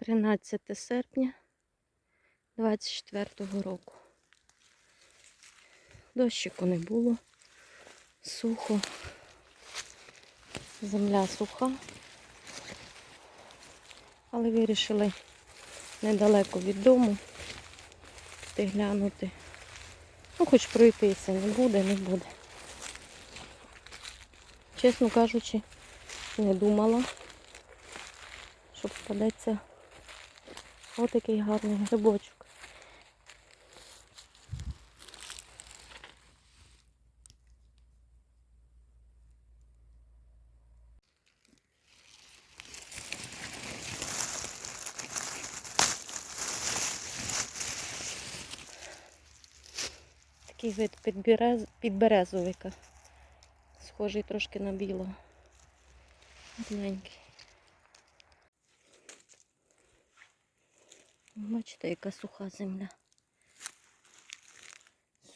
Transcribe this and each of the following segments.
13 серпня 24 року. Дощику не було. Сухо. Земля суха. Але вирішили недалеко від дому піти глянути. Ну, хоч пройтися не буде, не буде. Чесно кажучи, не думала, що впадеться отакий гарний грибочок. Такий вид підберез... підберезовика. Схожий трошки на білого. Гарненький. Бачите, яка суха земля.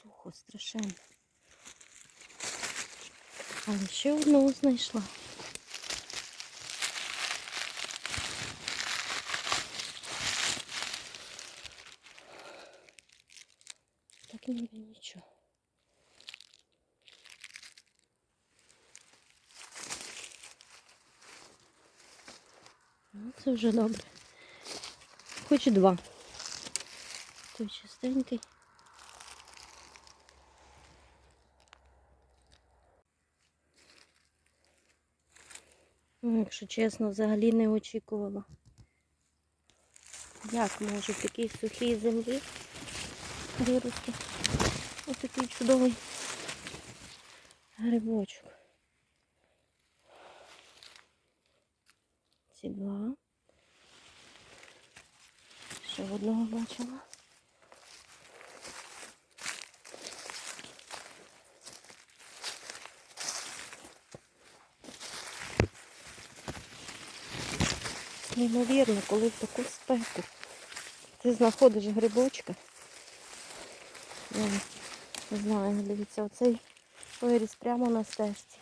Сухо, страшенно. Але ще одного знайшла. Так ніби нічого. Ну, це вже добре. Хоч два. Той чистенький. Ну, якщо чесно, взагалі не очікувала. Як може в такій сухій землі вирости ось такий чудовий грибочок. Ці два. Ще одного бачила. Неймовірно, коли в таку спеку ти знаходиш грибочка. Я не знаю, дивіться, оцей виріс прямо на стежці.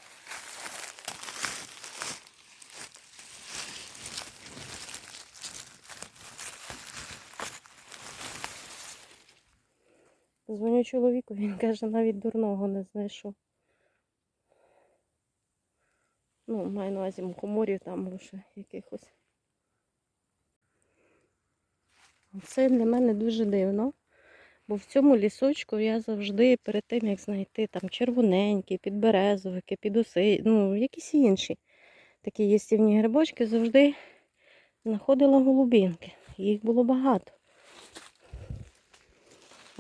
Дзвоню чоловіку, він каже, навіть дурного не знайшов. Ну, маю на увазі мухоморів там лише якихось. Це для мене дуже дивно, бо в цьому лісочку я завжди перед тим, як знайти там червоненькі, підберезовики, підуси, ну, якісь інші такі їстівні грибочки, завжди знаходила голубінки. Їх було багато.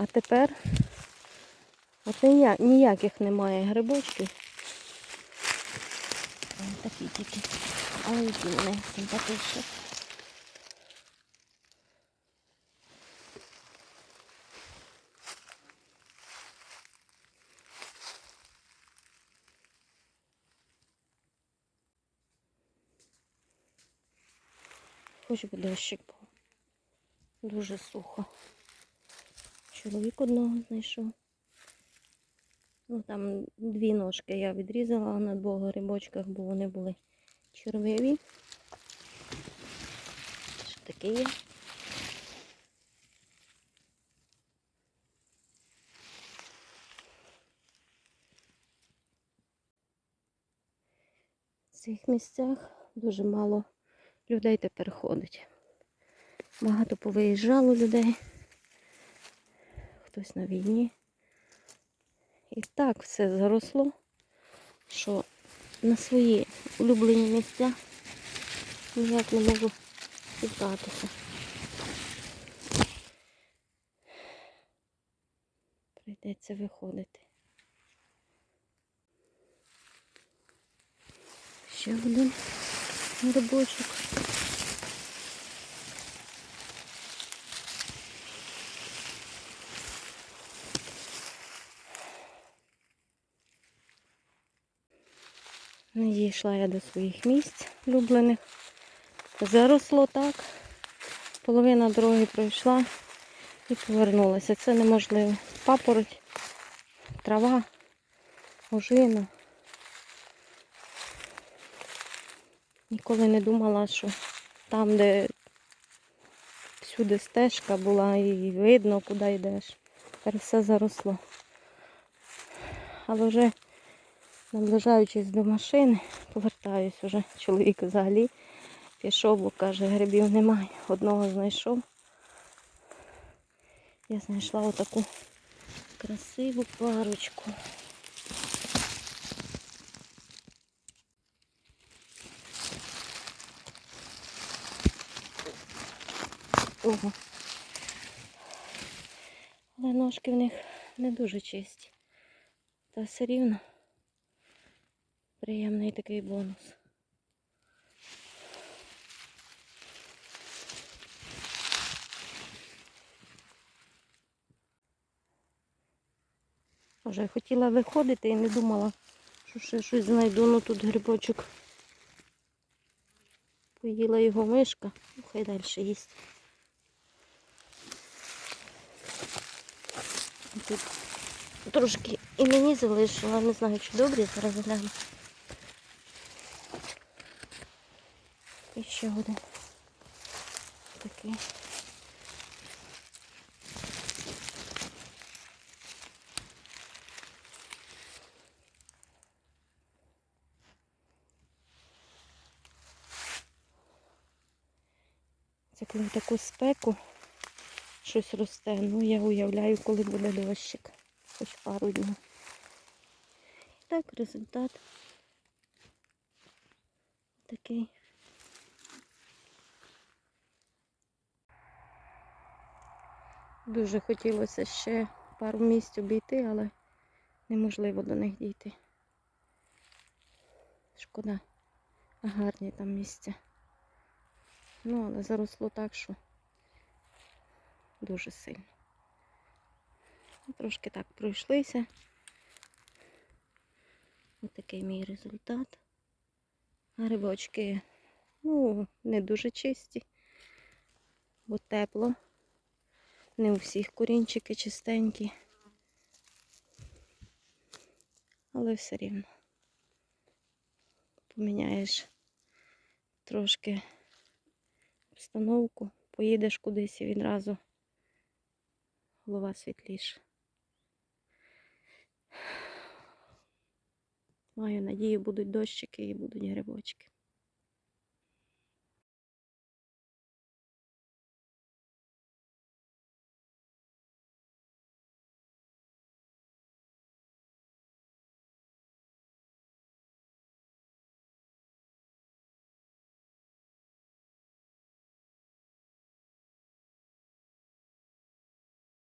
А тепер от ніяк, ніяких немає грибочків. Такі тільки. Але які вони симпатичні. Хоч би дощик був. Дуже сухо. Чоловік одного знайшов. Ну там дві ножки я відрізала на двох грибочках, бо вони були червиві. Що таке є? В цих місцях дуже мало людей тепер ходить. Багато повиїжджало людей. Хтось на війні. І так все заросло, що на свої улюблені місця ніяк не можу дібратися. Прийдеться виходити. Ще один грибочок. Не дійшла я до своїх місць улюблених. Заросло так. Половина дороги пройшла і повернулася. Це неможливо. Папороть, трава, ожина. Ніколи не думала, що там, де всюди стежка була і видно, куди йдеш. Тепер все заросло. Але вже наближаючись до машини, повертаюсь уже. Чоловік взагалі пішов, бо каже, грибів немає. Одного знайшов. Я знайшла отаку красиву парочку. Ого. Але ножки в них не дуже чисті. Та все рівно приємний такий бонус. Вже хотіла виходити і не думала, що ще щось знайду. Ну тут грибочок. Поїла його мишка, ну хай далі їсть. Тут трошки і мені залишила, не знаю, чи добрі, зараз гляну. І ще один такий. Це коли таку спеку щось росте. Ну, я уявляю, коли буде дощик. Хоч пару днів. Так, результат такий. Дуже хотілося ще пару місць обійти, але неможливо до них дійти. Шкода, гарні там місця. Ну, але заросло так, що дуже сильно. Ну, Трошки так пройшлися. Ось такий мій результат. Грибочки, ну, не дуже чисті, бо тепло. Не у всіх корінчики чистенькі. Але все рівно. Поміняєш трошки обстановку, поїдеш кудись і відразу голова світліша. Маю надію, будуть дощики і будуть грибочки.